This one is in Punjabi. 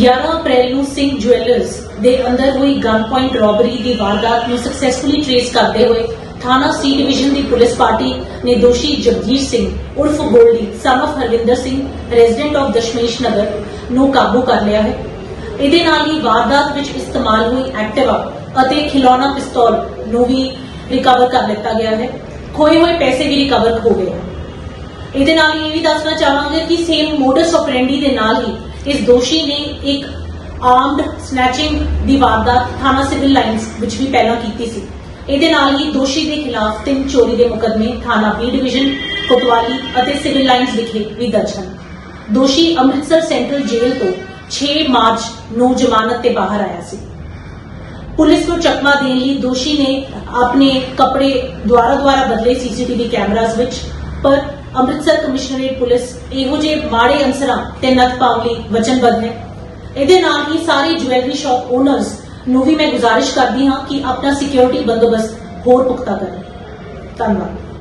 11 ਅਪ੍ਰੈਲ ਨੂੰ ਸਿੰਘ ਜੁਐਲਰਸ ਦੇ ਅੰਦਰ ਹੋਈ ਗਨ ਪੁਆਇੰਟ ਰੋਬਰੀ ਦੀ ਵਾਰਦਾਤ ਨੂੰ ਸਕਸੈਸਫੁਲੀ ਟ੍ਰੇਸ ਕਰਦੇ ਹੋਏ ਥਾਣਾ ਸੀ ਡਿਵੀਜ਼ਨ ਦੀ ਪੁਲਿਸ ਪਾਰਟੀ ਨੇ ਦੋਸ਼ੀ ਜਗਜੀਤ ਸਿੰਘ ਉਰਫ Goldy, son Harvinder Singh resident of Dashmesh Nagar ਨੂੰ ਕਾਬੂ ਕਰ ਲਿਆ ਹੈ। ਇਹਦੇ ਨਾਲ ਹੀ ਵਾਰਦਾਤ ਵਿੱਚ ਇਸਤੇਮਾਲ ਹੋਈ ਐਕਟਿਵਾ ਅਤੇ ਖਿਲੌਣਾ ਪਿਸਤੌਲ ਨੂੰ ਵੀ ਰਿਕਵਰ ਕਰ ਲਿੱਤਾ ਗਿਆ ਹੈ। ਖੋਏ ਹੋਏ ਪੈਸੇ ਵੀ ਰਿਕਵਰ ਹੋ ਗਏ ਹਨ। ਇਹਦੇ ਨਾਲ ਹੀ ਇਹ ਵੀ ਦੱਸਣਾ ਚਾਹਾਂਗੇ ਕਿ ਸੇਮ ਮੋਡਸ ਆਪਰੈਂਡੀ ਦੇ ਨਾਲ ਹੀ ਇਸ ਦੋਸ਼ੀ ਨੇ ਇੱਕ ਆਰਮਡ ਸਨੈਚਿੰਗ ਦੀ ਵਾਰਦਾਤ ਥਾਣਾ ਸਿਵਲ ਲਾਈਨਸ ਵਿੱਚ ਵੀ ਪਹਿਲਾਂ ਕੀਤੀ ਸੀ। ਇਹਦੇ ਨਾਲ ਹੀ ਦੋਸ਼ੀ ਦੇ ਖਿਲਾਫ ਤਿੰਨ ਚੋਰੀ ਦੇ ਮੁਕੱਦਮੇ ਥਾਣਾ ਬੀ ਡਿਵੀਜ਼ਨ, ਕੋਤਵਾਲੀ ਅਤੇ ਸਿਵਲ ਲਾਈਨਸ ਵਿਖੇ ਵੀ ਦਰਜ ਹਨ। ਦੋਸ਼ੀ ਅੰਮ੍ਰਿਤਸਰ ਸੈਂਟਰਲ ਜੇਲ੍ਹ ਤੋਂ 6 ਮਾਰਚ ਨੂੰ ਜ਼ਮਾਨਤ ਤੇ ਬਾਹਰ ਆਇਆ ਸੀ। ਪੁਲਿਸ ਨੂੰ ਚਕਮਾ ਦੇਣ ਲਈ ਦੋਸ਼ੀ ਨੇ ਆਪਣੇ ਕੱਪੜੇ ਦੁਆਰਾ ਦੁਆਰਾ ਬਦਲੇ ਸੀਸੀਟੀਵੀ ਕੈਮਰਾਜ਼ ਵਿੱਚ, ਪਰ ਅੰਮ੍ਰਿਤਸਰ ਕਮਿਸ਼ਨਰੇਟ ਪੁਲਿਸ ਇਹੋ ਜਿਹੇ ਮਾੜੇ ਅਨਸਰਾਂ ਤੇ ਨੱਥ ਪਾਉਣ ਲਈ ਵਚਨਬੱਧ ਹੈ। ਇਹਦੇ ਨਾਲ ਹੀ ਸਾਰੇ ਜੁਐਲਰੀ ਸ਼ਾਪ ਓਨਰਸ ਨੂੰ ਵੀ ਮੈਂ ਗੁਜ਼ਾਰਿਸ਼ ਕਰਦੀ ਹਾਂ ਕਿ ਆਪਣਾ ਸਿਕਿਉਰਿਟੀ ਬੰਦੋਬਸਤ ਹੋਰ ਪੁਖਤਾ ਕਰਨ ਧੰਨਵਾਦ।